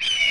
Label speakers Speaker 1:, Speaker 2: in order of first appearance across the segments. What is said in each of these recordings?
Speaker 1: you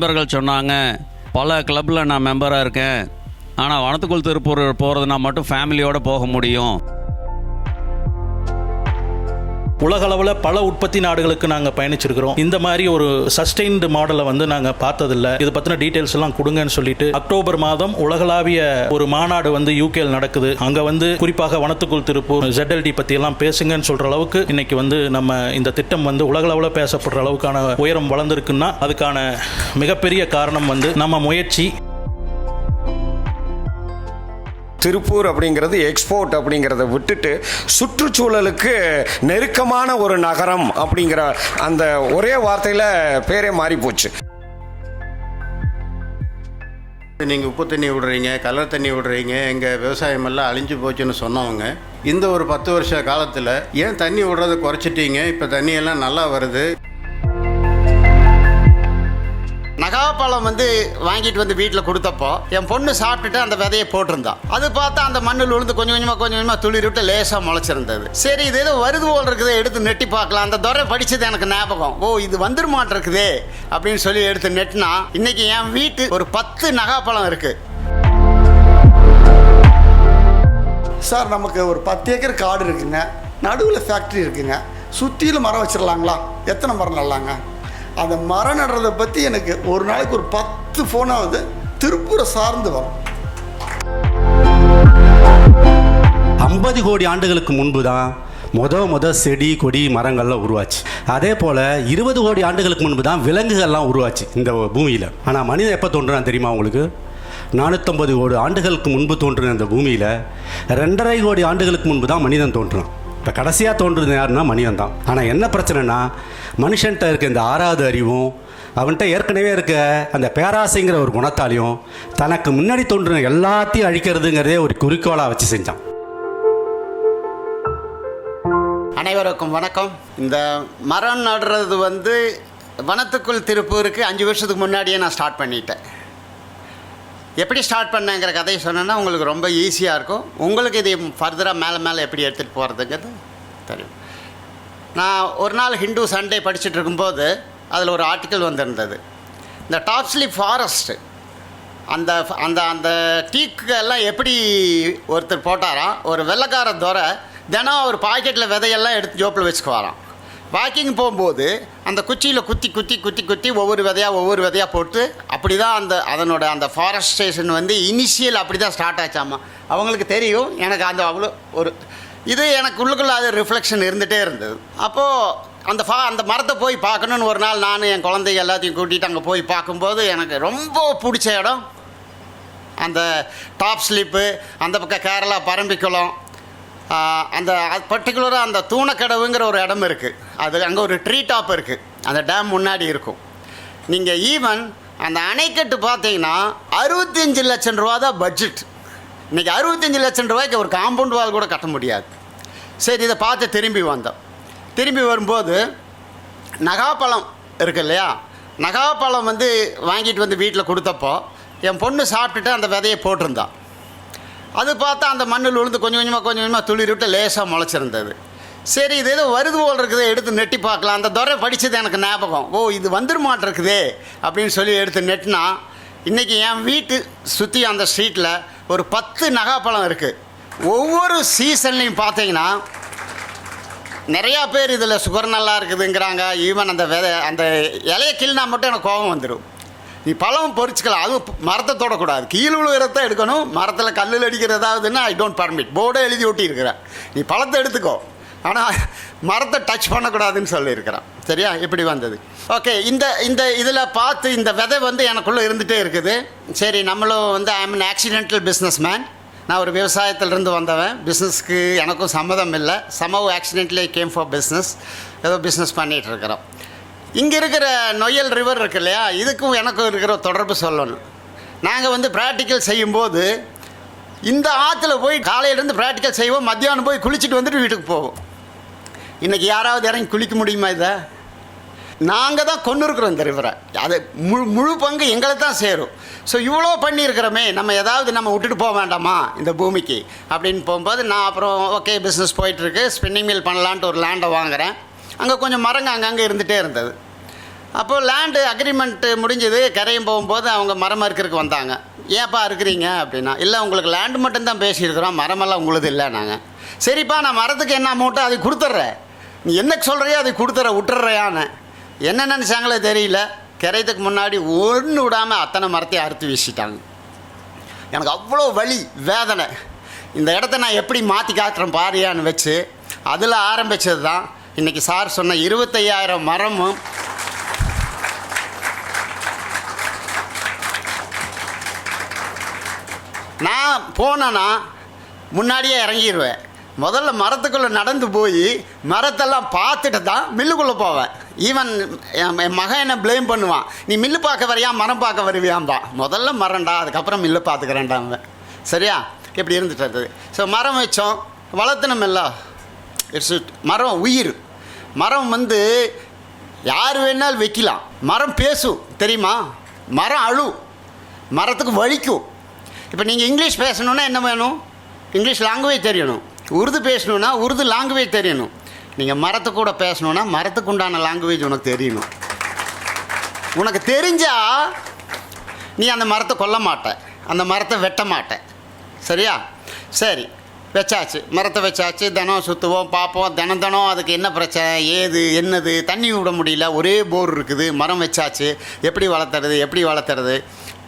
Speaker 1: நண்பர்கள் சொன்னாங்க பல கிளப்பில் நான் மெம்பராக இருக்கேன் ஆனால் வனத்துக்குள் திருப்பூர் போகிறதுனா மட்டும் ஃபேமிலியோடு போக முடியும் உலகளவில் பல உற்பத்தி நாடுகளுக்கு நாங்கள் பயணிச்சிருக்கிறோம் இந்த மாதிரி ஒரு சஸ்டெயின்டு மாடலை வந்து நாங்கள் பார்த்ததில்ல இது பற்றின டீட்டெயில்ஸ் எல்லாம் கொடுங்கன்னு சொல்லிட்டு அக்டோபர் மாதம் உலகளாவிய ஒரு மாநாடு வந்து யூகேல நடக்குது அங்கே வந்து குறிப்பாக வனத்துக்குள் திருப்பூர் ஜெட்எல்டி பற்றி எல்லாம் பேசுங்கன்னு சொல்கிற அளவுக்கு இன்னைக்கு வந்து நம்ம இந்த திட்டம் வந்து உலகளவில் பேசப்படுற அளவுக்கான உயரம் வளர்ந்துருக்குன்னா அதுக்கான மிகப்பெரிய காரணம் வந்து நம்ம முயற்சி
Speaker 2: திருப்பூர் அப்படிங்கிறது எக்ஸ்போர்ட் அப்படிங்கிறத விட்டுட்டு சுற்றுச்சூழலுக்கு நெருக்கமான ஒரு நகரம் அப்படிங்கிற அந்த ஒரே வார்த்தையில் பேரே மாறி போச்சு
Speaker 1: நீங்கள் உப்பு தண்ணி விடுறீங்க கலர் தண்ணி விடுறீங்க எங்கள் விவசாயமெல்லாம் அழிஞ்சு போச்சுன்னு சொன்னவங்க இந்த ஒரு பத்து வருஷ காலத்தில் ஏன் தண்ணி விடுறத குறைச்சிட்டீங்க இப்போ தண்ணியெல்லாம் நல்லா வருது நகாப்பழம் வந்து வாங்கிட்டு வந்து வீட்டில் கொடுத்தப்போ என் பொண்ணு சாப்பிட்டுட்டு அந்த விதையை போட்டிருந்தா அது பார்த்தா அந்த மண்ணில் விழுந்து கொஞ்சம் கொஞ்சமாக கொஞ்சம் கொஞ்சமாக துளிர் விட்டு லேசாக முளைச்சிருந்தது சரி இது ஏதோ வருது போல் இருக்குது எடுத்து நெட்டி பார்க்கலாம் அந்த துறை படித்தது எனக்கு ஞாபகம் ஓ இது வந்துருமான் அப்படின்னு சொல்லி எடுத்து நெட்டினா இன்னைக்கு என் வீட்டு ஒரு பத்து நகாப்பழம் இருக்குது சார் நமக்கு ஒரு பத்து ஏக்கர் காடு இருக்குங்க நடுவில் ஃபேக்ட்ரி இருக்குங்க சுற்றிலும் மரம் வச்சிடலாங்களா எத்தனை மரம் நல்லாங்க அந்த மரம் நடுறதை பற்றி எனக்கு ஒரு நாளைக்கு ஒரு பத்து ஃபோனாவது திருப்பூரை சார்ந்து வரும் ஐம்பது கோடி ஆண்டுகளுக்கு முன்பு தான் முத முத செடி கொடி மரங்கள்லாம் உருவாச்சு அதே போல் இருபது கோடி ஆண்டுகளுக்கு முன்பு தான் விலங்குகள்லாம் உருவாச்சு இந்த பூமியில் ஆனால் மனிதன் எப்போ தோன்றுனா தெரியுமா உங்களுக்கு நானூற்றம்பது கோடி ஆண்டுகளுக்கு முன்பு தோன்றின இந்த பூமியில் ரெண்டரை கோடி ஆண்டுகளுக்கு முன்பு தான் மனிதன் தோன்றுனான் இப்போ கடைசியாக தோன்றுறது யாருன்னா மனிதன் தான் ஆனால் என்ன பிரச்சனைனா மனுஷன்கிட்ட இருக்க இந்த ஆறாவது அறிவும் அவன்கிட்ட ஏற்கனவே இருக்க அந்த பேராசைங்கிற ஒரு குணத்தாலையும் தனக்கு முன்னாடி தோன்றின எல்லாத்தையும் அழிக்கிறதுங்கிறதே ஒரு குறிக்கோளாக வச்சு செஞ்சான் அனைவருக்கும் வணக்கம் இந்த மரம் நடுறது வந்து வனத்துக்குள் திருப்பூருக்கு அஞ்சு வருஷத்துக்கு முன்னாடியே நான் ஸ்டார்ட் பண்ணிட்டேன் எப்படி ஸ்டார்ட் பண்ணேங்கிற கதையை சொன்னேன்னா உங்களுக்கு ரொம்ப ஈஸியாக இருக்கும் உங்களுக்கு இது ஃபர்தராக மேலே மேலே எப்படி எடுத்துகிட்டு போகிறதுங்கிறது தெரியும் நான் ஒரு நாள் ஹிந்து சண்டே படிச்சுட்டு இருக்கும்போது அதில் ஒரு ஆர்டிக்கல் வந்திருந்தது இந்த டாப்ஸ்லி ஃபாரஸ்ட்டு அந்த அந்த அந்த டீக்கு எல்லாம் எப்படி ஒருத்தர் போட்டாராம் ஒரு வெள்ளக்கார துறை தினம் ஒரு பாக்கெட்டில் விதையெல்லாம் எடுத்து ஜோப்பில் வச்சுக்குவாராம் வாக்கிங் போகும்போது அந்த குச்சியில் குத்தி குத்தி குத்தி குத்தி ஒவ்வொரு விதையாக ஒவ்வொரு விதையாக போட்டு அப்படி தான் அந்த அதனோட அந்த ஃபாரஸ்டேஷன் வந்து இனிஷியல் அப்படி தான் ஸ்டார்ட் ஆச்சாமா அவங்களுக்கு தெரியும் எனக்கு அந்த அவ்வளோ ஒரு இது எனக்கு உள்ளுக்குள்ளே அது ரிஃப்ளெக்ஷன் இருந்துகிட்டே இருந்தது அப்போது அந்த ஃபா அந்த மரத்தை போய் பார்க்கணுன்னு ஒரு நாள் நான் என் குழந்தைங்க எல்லாத்தையும் கூட்டிகிட்டு அங்கே போய் பார்க்கும்போது எனக்கு ரொம்ப பிடிச்ச இடம் அந்த டாப் ஸ்லிப்பு அந்த பக்கம் கேரளா பரம்பிக்குளம் அந்த பர்டிகுலராக அந்த தூணக்கடவுங்கிற ஒரு இடம் இருக்குது அது அங்கே ஒரு ட்ரீ டாப் இருக்குது அந்த டேம் முன்னாடி இருக்கும் நீங்கள் ஈவன் அந்த அணைக்கட்டு பார்த்தீங்கன்னா அறுபத்தஞ்சு லட்சம் ரூபா தான் பட்ஜெட் இன்றைக்கி அறுபத்தஞ்சு லட்சம் ரூபாய்க்கு ஒரு காம்பவுண்ட் வால் கூட கட்ட முடியாது சரி இதை பார்த்து திரும்பி வந்தோம் திரும்பி வரும்போது நகாப்பழம் இருக்கு இல்லையா நகாப்பழம் வந்து வாங்கிட்டு வந்து வீட்டில் கொடுத்தப்போ என் பொண்ணு சாப்பிட்டுட்டு அந்த விதையை போட்டிருந்தான் அது பார்த்தா அந்த மண்ணில் விழுந்து கொஞ்சம் கொஞ்சமாக கொஞ்சம் கொஞ்சமாக துளிர் விட்டு லேசாக முளைச்சிருந்தது சரி இது ஏதோ வருது போல் இருக்குதே எடுத்து நெட்டி பார்க்கலாம் அந்த துறை படித்தது எனக்கு ஞாபகம் ஓ இது வந்துருமாட்டிருக்குதே அப்படின்னு சொல்லி எடுத்து நெட்டினா இன்றைக்கி என் வீட்டு சுற்றி அந்த ஸ்ட்ரீட்டில் ஒரு பத்து நகாப்பழம் இருக்குது ஒவ்வொரு சீசன்லையும் பார்த்தீங்கன்னா நிறையா பேர் இதில் சுகர் நல்லா இருக்குதுங்கிறாங்க ஈவன் அந்த விதை அந்த இலையை கிள்னா மட்டும் எனக்கு கோபம் வந்துடும் நீ பழம் பறிச்சுக்கலாம் அது மரத்தை தொடக்கூடாது கீழே விழுகிறத எடுக்கணும் மரத்தில் கல்லில் அடிக்கிறதாவதுன்னா ஐ டோன்ட் பர்மிட் போர்டை எழுதி ஒட்டி இருக்கிறேன் நீ பழத்தை எடுத்துக்கோ ஆனால் மரத்தை டச் பண்ணக்கூடாதுன்னு சொல்லியிருக்கிறான் சரியா இப்படி வந்தது ஓகே இந்த இந்த இதில் பார்த்து இந்த விதை வந்து எனக்குள்ளே இருந்துகிட்டே இருக்குது சரி நம்மளும் வந்து I mean accidental business man நான் ஒரு விவசாயத்திலிருந்து வந்தவன் பிஸ்னஸ்க்கு எனக்கும் சம்மதம் இல்லை சமவ் ஆக்சிடென்ட்லே கேம் ஃபார் பிஸ்னஸ் ஏதோ பிஸ்னஸ் பண்ணிகிட்டு இருக்கிறோம் இங்கே இருக்கிற நொயல் ரிவர் இருக்கு இல்லையா இதுக்கும் எனக்கும் இருக்கிற தொடர்பு சொல்லணும் நாங்கள் வந்து ப்ராக்டிக்கல் செய்யும்போது இந்த ஆற்றுல போய் காலையிலேருந்து ப்ராக்டிக்கல் செய்வோம் மத்தியானம் போய் குளிச்சுட்டு வந்துட்டு வீட்டுக்கு போவோம் இன்றைக்கி யாராவது இறங்கி குளிக்க முடியுமா இதை நாங்கள் தான் கொண்டு இருக்கிறோம் இந்த ரிவரை அது முழு முழு பங்கு எங்களை தான் சேரும் ஸோ இவ்வளோ பண்ணியிருக்கிறோமே நம்ம ஏதாவது நம்ம விட்டுட்டு போக வேண்டாமா இந்த பூமிக்கு அப்படின்னு போகும்போது நான் அப்புறம் ஓகே பிஸ்னஸ் போயிட்டுருக்கு ஸ்பின்னிங் மில் பண்ணலான்ட்டு ஒரு லேண்டை வாங்குகிறேன் அங்கே கொஞ்சம் மரங்கள் அங்கங்கே இருந்துகிட்டே இருந்தது அப்போது லேண்டு அக்ரிமெண்ட்டு முடிஞ்சது கரையும் போகும்போது அவங்க மரம் இருக்கிறதுக்கு வந்தாங்க ஏன்ப்பா இருக்கிறீங்க அப்படின்னா இல்லை உங்களுக்கு லேண்டு மட்டும்தான் பேசியிருக்கிறோம் மரமெல்லாம் உங்களுது இல்லை நாங்கள் சரிப்பா நான் மரத்துக்கு என்ன அமௌண்ட்டோ அதை கொடுத்துட்றேன் நீ என்ன சொல்கிறியோ அதை கொடுத்துட்ற விட்டுறேயான்னு என்ன நினச்சாங்களே தெரியல கரையத்துக்கு முன்னாடி ஒன்று விடாமல் அத்தனை மரத்தையும் அறுத்து வீசிட்டாங்க எனக்கு அவ்வளோ வழி வேதனை இந்த இடத்த நான் எப்படி மாற்றி காட்டுறேன் பாரியான்னு வச்சு அதில் ஆரம்பித்தது தான் இன்றைக்கி சார் சொன்ன இருபத்தையாயிரம் மரமும் நான் போனேன்னா முன்னாடியே இறங்கிடுவேன் முதல்ல மரத்துக்குள்ளே நடந்து போய் மரத்தெல்லாம் பார்த்துட்டு தான் மில்லுக்குள்ளே போவேன் ஈவன் என் மகன் என்னை ப்ளேம் பண்ணுவான் நீ மில்லு பார்க்க வரையா மரம் பார்க்க வருவியாம்பா முதல்ல மரம்டா அதுக்கப்புறம் மில்லு பார்த்துக்கிறேன்டா அவன் சரியா இப்படி இருந்துட்டு இருந்தது ஸோ மரம் வச்சோம் வளர்த்தணும் எல்லாம் இட்ஸ் மரம் உயிர் மரம் வந்து யார் வேணாலும் வைக்கலாம் மரம் பேசும் தெரியுமா மரம் அழு மரத்துக்கு வலிக்கும் இப்போ நீங்கள் இங்கிலீஷ் பேசணுன்னா என்ன வேணும் இங்கிலீஷ் லாங்குவேஜ் தெரியணும் உருது பேசணுன்னா உருது லாங்குவேஜ் தெரியணும் நீங்கள் மரத்து கூட பேசணுன்னா மரத்துக்கு உண்டான லாங்குவேஜ் உனக்கு தெரியணும் உனக்கு தெரிஞ்சால் நீ அந்த மரத்தை கொல்ல மாட்ட அந்த மரத்தை வெட்ட மாட்ட சரியா சரி வச்சாச்சு மரத்தை வச்சாச்சு தினம் சுற்றுவோம் பார்ப்போம் தினம் தினம் அதுக்கு என்ன பிரச்சனை ஏது என்னது தண்ணி விட முடியல ஒரே போர் இருக்குது மரம் வச்சாச்சு எப்படி வளர்த்துறது எப்படி வளர்த்துறது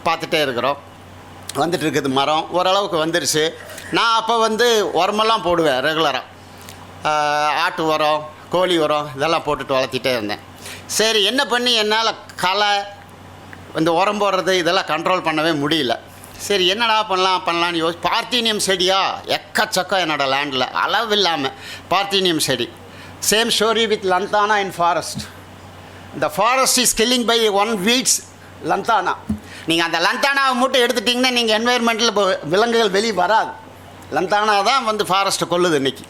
Speaker 1: பார்த்துட்டே இருக்கிறோம் வந்துட்டு இருக்குது மரம் ஓரளவுக்கு வந்துருச்சு நான் அப்போ வந்து உரமெல்லாம் போடுவேன் ரெகுலராக ஆட்டு உரம் கோழி உரம் இதெல்லாம் போட்டுட்டு வளர்த்திட்டே இருந்தேன் சரி என்ன பண்ணி என்னால் களை இந்த உரம் போடுறது இதெல்லாம் கண்ட்ரோல் பண்ணவே முடியல சரி என்னடா பண்ணலாம் பண்ணலான்னு யோசி பார்த்தீனியம் செடியா எக்கச்சக்கம் என்னோடய லேண்டில் அளவு இல்லாமல் பார்த்தீனியம் செடி same story with lantana in forest இந்த forest is killing by one weeds lantana நீங்கள் அந்த லந்தானாவை மட்டும் எடுத்துட்டிங்கன்னா நீங்கள் என்வைர்மெண்ட்டில் இப்போ விலங்குகள் வெளியே வராது லந்தானா தான் வந்து ஃபாரஸ்ட்டை கொள்ளுது இன்றைக்கி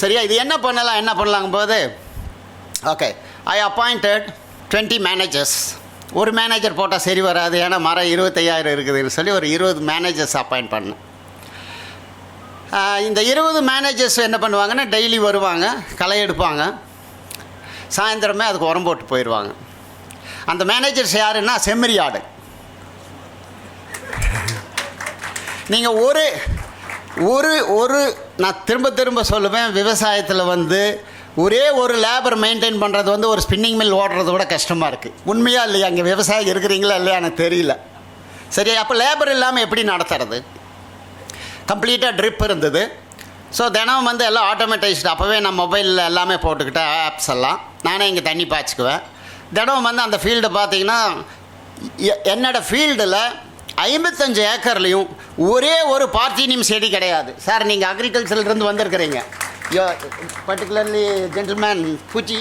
Speaker 1: சரியா இது என்ன பண்ணலாம் என்ன பண்ணலாங்கும் போது okay I appointed twenty managers ஒரு மேனேஜர் போட்டால் சரி வராது ஏன்னா மரம் இருபத்தையாயிரம் இருக்குதுன்னு சொல்லி ஒரு இருபது மேனேஜர்ஸ் அப்பாயிண்ட் பண்ணேன் இந்த இருபது மேனேஜர்ஸ் என்ன பண்ணுவாங்கன்னா டெய்லி வருவாங்க களை எடுப்பாங்க சாயந்தரமே அதுக்கு உரம் போட்டு போயிடுவாங்க அந்த மேனேஜர்ஸ் யாருன்னா செம்மறி ஆடு நீங்கள் ஒரு ஒரு ஒரு நான் திரும்ப திரும்ப சொல்லுவேன் விவசாயத்தில் வந்து ஒரே ஒரு லேபர் மெயின்டைன் பண்ணுறது வந்து ஒரு ஸ்பின்னிங் மில் ஓடுறது கூட கஷ்டமாக இருக்குது உண்மையாக இல்லையா அங்கே விவசாயம் இருக்கிறீங்களா இல்லையா எனக்கு தெரியல சரி அப்போ லேபர் இல்லாமல் எப்படி நடத்துறது கம்ப்ளீட்டாக ட்ரிப் இருந்தது ஸோ தினம் வந்து எல்லாம் ஆட்டோமேட்டைஸ்டு அப்போவே நான் மொபைலில் எல்லாமே போட்டுக்கிட்டேன் ஆப்ஸ் எல்லாம் நானே இங்கே தண்ணி பாய்ச்சிக்குவேன் தினம் வந்து அந்த ஃபீல்டு பார்த்திங்கன்னா என்னோடய ஃபீல்டில் ஐம்பத்தஞ்சு ஏக்கர்லேயும் ஒரே ஒரு பார்த்தீனியம் செடி கிடையாது சார் நீங்கள் அக்ரிகல்ச்சர்லேருந்து வந்திருக்கிறீங்க யோ பர்டிகுலர்லி ஜென்டில்மேன் பூச்சி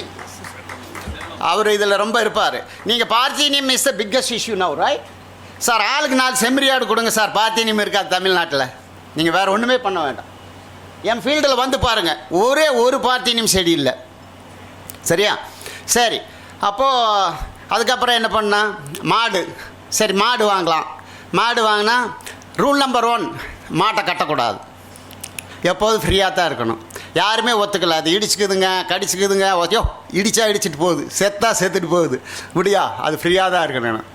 Speaker 1: அவர் இதில் ரொம்ப இருப்பார் நீங்கள் parthenium is the biggest issue now Roy sir ஆளுக்கு நாலு செம்மறியாடு கொடுங்க சார் பார்த்தீனியம் இருக்காது தமிழ்நாட்டில் நீங்கள் வேறு ஒன்றுமே பண்ண வேண்டாம் என் ஃபீல்டில் வந்து பாருங்கள் ஒரே ஒரு பார்த்தீனியம் செடி இல்லை சரியா சரி அப்போது அதுக்கப்புறம் என்ன பண்ணால் மாடு சரி மாடு வாங்கலாம் மாடு வாங்கினா ரூல் நம்பர் ஒன் மாட்டை கட்டக்கூடாது எப்போதும் ஃப்ரீயாக தான் இருக்கணும் யாருமே ஒத்துக்கல அது இடிச்சுக்குதுங்க கடிச்சுக்குதுங்க ஓகே இடித்தா இடிச்சிட்டு போகுது செத்தா செத்துட்டு போகுது முடியா அது ஃப்ரீயாக தான் இருக்கணும்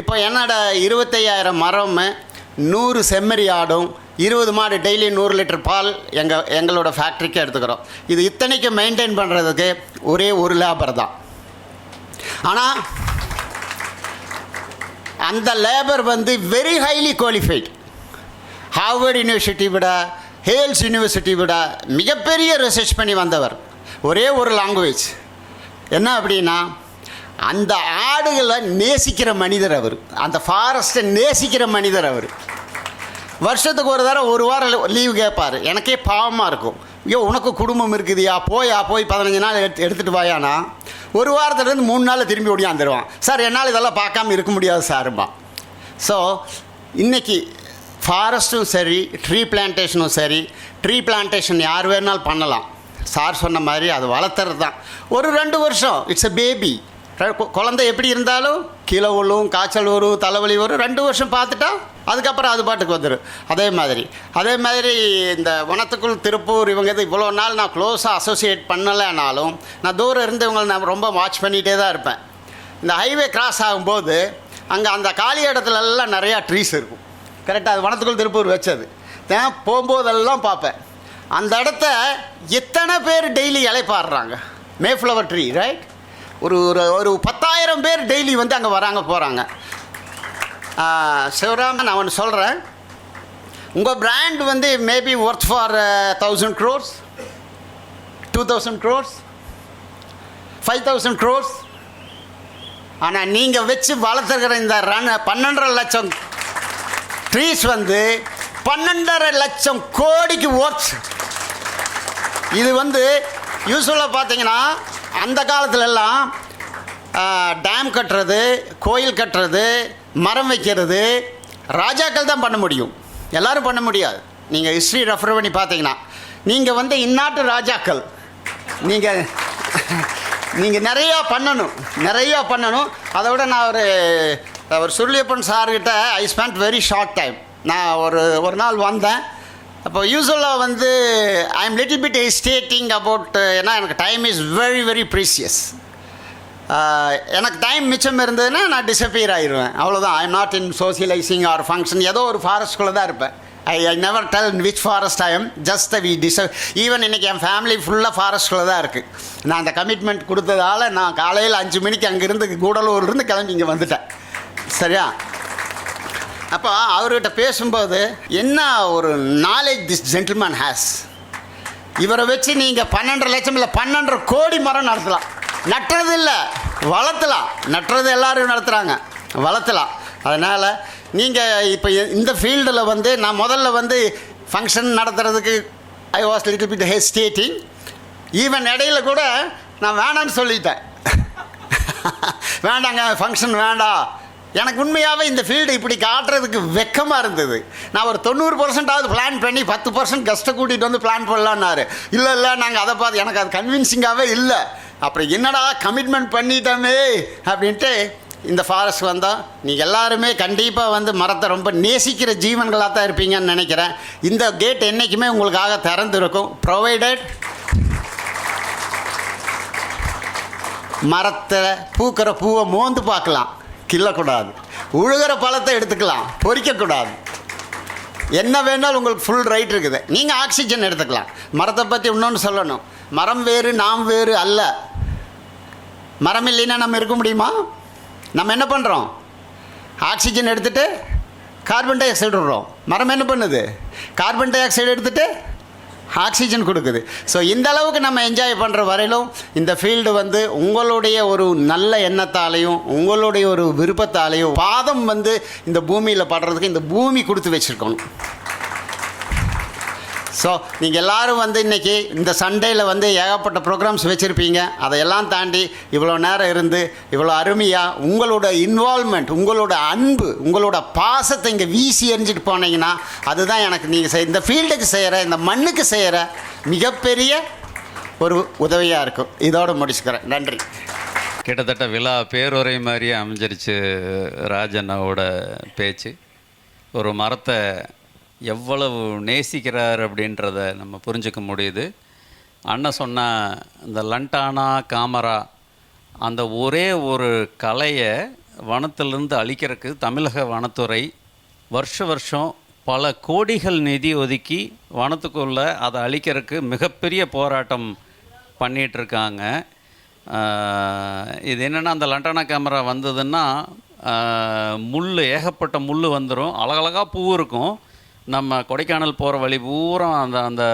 Speaker 1: இப்போ என்னோட இருபத்தையாயிரம் மரம் நூறு செம்மறி ஆடும் இருபது மாடு டெய்லி நூறு லிட்டர் பால் எங்கள் எங்களோட ஃபேக்ட்ரிக்கு எடுத்துக்கிறோம் இது இத்தனைக்கு மெயின்டைன் பண்ணுறதுக்கு ஒரே ஒரு லேபர் தான் ஆனால் அந்த லேபர் வந்து very highly qualified Harvard university விட ஹேல்ஸ் யூனிவர்சிட்டி விட மிகப்பெரிய ரிசர்ச் பண்ணி வந்தவர் ஒரே ஒரு லாங்குவேஜ் என்ன அப்படின்னா அந்த ஆடுகளை நேசிக்கிற மனிதர் அவர் அந்த ஃபாரஸ்ட்டை நேசிக்கிற மனிதர் அவர் வருஷத்துக்கு ஒரு தடவை ஒரு வாரம் லீவ் கேட்பார் எனக்கே பாவமாக இருக்கும் ஐயோ உனக்கு குடும்பம் இருக்குதுயா போயா போய் பதினஞ்சு நாள் எடுத்து எடுத்துகிட்டு வாயானா ஒரு வாரத்துலேருந்து மூணு நாளில் திரும்பி ஓடியாந்துருவான் சார் என்னால் இதெல்லாம் பார்க்காம இருக்க முடியாது சாருமா ஸோ இன்றைக்கி ஃபாரஸ்ட்டும் சரி ட்ரீ பிளான்டேஷனும் சரி ட்ரீ பிளான்டேஷன் யார் வேணாலும் பண்ணலாம் சார் சொன்ன மாதிரி அது வளர்த்துறது தான் ஒரு ரெண்டு வருஷம் இட்ஸ் எ பேபி குழந்தை எப்படி இருந்தாலும் கீழே விழும் காய்ச்சல் வரும் தலைவலி வரும் ரெண்டு வருஷம் பார்த்துட்டா அதுக்கப்புறம் அது பாட்டுக்கு வந்துடும் அதே மாதிரி அதே மாதிரி இந்த வனத்துக்குள் திருப்பூர் இவங்க இது இவ்வளோ நாள் நான் க்ளோஸாக அசோசியேட் பண்ணலைனாலும் நான் தூரம் இருந்து இவங்களை நான் ரொம்ப வாட்ச் பண்ணிகிட்டே தான் இருப்பேன் இந்த ஹைவே கிராஸ் ஆகும்போது அங்கே அந்த காலி இடத்துலலாம் நிறையா ட்ரீஸ் இருக்கும் கரெக்டாக அது வனத்துக்குள் திருப்பூர் வச்சது தான் போகும்போதெல்லாம் பார்ப்பேன் அந்த இடத்த எத்தனை பேர் டெய்லி இலைப்பாடுறாங்க மேஃப்ளவர் ட்ரீ ரைட் ஒரு ஒரு ஒரு பத்தாயிரம் பேர் டெய்லி வந்து அங்கே வராங்க போகிறாங்க சிவராமன் நான் ஒன்று சொல்கிறேன் உங்கள் பிராண்ட் வந்து maybe worth for thousand crores two thousand crores five thousand crores ஆனால் நீங்கள் வச்சு வளர்த்துருக்கிற இந்த ரன் பன்னெண்டரை லட்சம் ட்ரீஸ் வந்து பன்னெண்டரை லட்சம் கோடிக்கு ஓட்ஸ் இது வந்து யூஸ்வலாக பார்த்தீங்கன்னா அந்த காலத்துலலாம் டேம் கட்டுறது கோயில் கட்டுறது மரம் வைக்கிறது ராஜாக்கள் தான் பண்ண முடியும் எல்லோரும் பண்ண முடியாது நீங்கள் ஹிஸ்ட்ரி ரெஃபர் பண்ணி பார்த்தீங்கன்னா நீங்கள் வந்து இந்நாட்டு ராஜாக்கள் நீங்கள் நீங்கள் நிறையா பண்ணணும் நிறையா பண்ணணும் அதை விட நான் ஒரு அவர் சுருளியப்பன் சார்கிட்ட I spend very short time நான் ஒரு ஒரு நாள் வந்தேன் அப்போ யூஸ்வலாக வந்து I am little bit hesitating about ஏன்னா எனக்கு time is very very precious எனக்கு டைம் மிச்சம் இருந்ததுன்னா நான் டிஸப்பியர் ஆயிடுவேன் அவ்வளோதான் I am not in socialising or function ஏதோ ஒரு ஃபாரஸ்ட்குள்ளே தான் இருப்பேன் I I never tell which forest I am just வி டிஸ் ஈவன் இன்றைக்கி என் ஃபேமிலி ஃபுல்லாக ஃபாரஸ்ட்டில் தான் இருக்குது நான் அந்த கமிட்மெண்ட் கொடுத்ததால் நான் காலையில் அஞ்சு மணிக்கு அங்கேருந்து கூடலூர்லேருந்து கிளம்பி இங்கே வந்துட்டேன் சரியா அப்போ அவர்கிட்ட பேசும்போது என்ன ஒரு நாலேஜ் திஸ் ஜென்டில்மேன் ஹேஸ் இவரை வச்சு நீங்கள் பன்னெண்டரை லட்சம் இல்லை பன்னெண்டரை கோடி மரம் நடத்தலாம் நட்டுறது இல்லை வளர்த்தலாம் நட்டுறது எல்லோரும் நடத்துகிறாங்க வளர்த்தலாம் அதனால் நீங்கள் இப்போ இந்த ஃபீல்டில் வந்து நான் முதல்ல வந்து ஃபங்க்ஷன் நடத்துறதுக்கு I was little bit hesitating even இடையில கூட நான் வேணான்னு சொல்லிட்டேன் வேண்டாங்க ஃபங்க்ஷன் வேண்டாம் எனக்கு உண்மையாகவே இந்த ஃபீல்டு இப்படி காட்டுறதுக்கு வெக்கமாக இருந்தது நான் ஒரு தொண்ணூறு பர்சன்டாவது பிளான் பண்ணி பத்து பர்சன்ட் கஷ்டம் கூட்டிகிட்டு வந்து பிளான் பண்ணலான்னாரு இல்லை இல்லை நாங்கள் அதை பார்த்து எனக்கு அது கன்வின்சிங்காகவே இல்லை அப்புறம் என்னடா கமிட்மெண்ட் பண்ணிட்டோமே அப்படின்ட்டு இந்த ஃபாரஸ்ட் வந்தால் நீங்கள் எல்லாருமே கண்டிப்பாக வந்து மரத்தை ரொம்ப நேசிக்கிற ஜீவன்களாக தான் இருப்பீங்கன்னு நினைக்கிறேன் இந்த கேட் என்றைக்குமே உங்களுக்காக திறந்துருக்கும் ப்ரொவைடட் மரத்தை பூக்கிற பூவை மோந்து பார்க்கலாம் கிள்ளக்கூடாது உழுகிற பழத்தை எடுத்துக்கலாம் பொறிக்கக்கூடாது என்ன வேணாலும் உங்களுக்கு ஃபுல் ரைட் இருக்குது நீங்கள் ஆக்சிஜன் எடுத்துக்கலாம் மரத்தை பற்றி இன்னொன்று சொல்லணும் மரம் வேறு நாம் வேறு அல்ல மரம் இல்லைன்னா நம்ம இருக்க முடியுமா நம்ம என்ன பண்ணுறோம் ஆக்சிஜன் எடுத்துகிட்டு கார்பன் டை ஆக்சைடு விடுறோம் மரம் என்ன பண்ணுது கார்பன் டை ஆக்சைடு எடுத்துகிட்டு ஆக்சிஜன் கொடுக்குது ஸோ இந்த அளவுக்கு நம்ம என்ஜாய் பண்ணுற வரையிலும் இந்த ஃபீல்டு வந்து உங்களுடைய ஒரு நல்ல எண்ணத்தாலையும் உங்களுடைய ஒரு விருப்பத்தாலையும் பாதம் வந்து இந்த பூமியில் படுறதுக்கு இந்த பூமி கொடுத்து வச்சுருக்கணும் ஸோ நீங்கள் எல்லோரும் வந்து இன்றைக்கி இந்த சண்டேயில் வந்து ஏகப்பட்ட ப்ரோக்ராம்ஸ் வச்சுருப்பீங்க அதையெல்லாம் தாண்டி இவ்வளோ நேரம் இருந்து இவ்வளோ அருமையாக உங்களோட இன்வால்மெண்ட் உங்களோட அன்பு உங்களோட பாசத்தை இங்கே வீசி எரிஞ்சிட்டு போனீங்கன்னா அதுதான் எனக்கு நீங்கள் செய் இந்த ஃபீல்டுக்கு செய்கிற இந்த மண்ணுக்கு செய்கிற மிகப்பெரிய ஒரு உதவியாக இருக்கும் இதோடு முடிச்சுக்கிறேன் நன்றி
Speaker 2: கிட்டத்தட்ட விழா பேருரை மாதிரியே அமைஞ்சிருச்சு ராஜண்ணாவோட பேச்சு ஒரு மரத்தை எவ்வளவு நேசிக்கிறார் அப்படின்றத நம்ம புரிஞ்சுக்க முடியுது அண்ணன் சொன்ன இந்த லண்டானா காமரா அந்த ஒரே ஒரு கலையை வனத்திலிருந்து அழிக்கிறதுக்கு தமிழக வனத்துறை வருஷ வருஷம் பல கோடிகள் நிதி ஒதுக்கி வனத்துக்குள்ளே அதை அழிக்கிறதுக்கு மிகப்பெரிய போராட்டம் பண்ணிகிட்ருக்காங்க இது என்னென்னா அந்த லண்டானா கேமரா வந்ததுன்னா முள் ஏகப்பட்ட முள் வந்துடும் அழகழகாக பூ இருக்கும் நம்ம கொடைக்கானல் போகிற வழி பூரா அந்த அந்த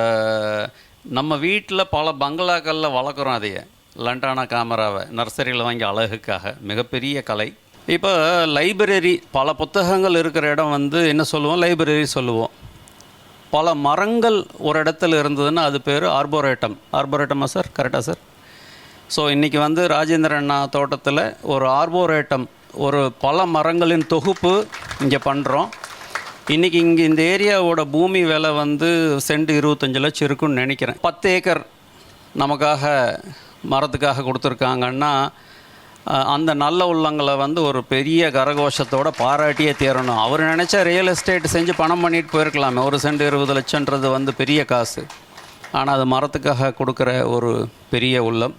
Speaker 2: நம்ம வீட்டில் பல பங்களாக்களில் வளர்க்குறோம் அதையே லண்டானா கேமராவை நர்சரியில் வாங்கி அழகுக்காக மிகப்பெரிய கலை இப்போ லைப்ரரி பல புத்தகங்கள் இருக்கிற இடம் வந்து என்ன சொல்லுவோம் லைப்ரரி சொல்லுவோம் பல மரங்கள் ஒரு இடத்துல இருந்ததுன்னா அது பேர் ஆர்போரேட்டம் ஆர்போரேட்டமா சார் கரெக்டாக சார் ஸோ இன்றைக்கி வந்து ராஜேந்திர அண்ணா தோட்டத்தில் ஒரு ஆர்போரேட்டம் ஒரு பல மரங்களின் தொகுப்பு இங்கே பண்ணுறோம் இன்றைக்கி இங்கே இந்த ஏரியாவோட பூமி விலை வந்து சென்ட் இருபத்தஞ்சு லட்சம் இருக்குன்னு நினைக்கிறேன் பத்து ஏக்கர் நமக்காக மரத்துக்காக கொடுத்துருக்காங்கன்னா அந்த நல்ல உள்ளங்களை வந்து ஒரு பெரிய கரகோஷத்தோட பாராட்டியே தேரணும் அவர் நினச்சா ரியல் எஸ்டேட் செஞ்சு பணம் பண்ணிட்டு போயிருக்கலாமே ஒரு சென்ட் இருபது லட்சன்றது வந்து பெரிய காசு ஆனால் அது மரத்துக்காக கொடுக்குற ஒரு பெரிய உள்ளம்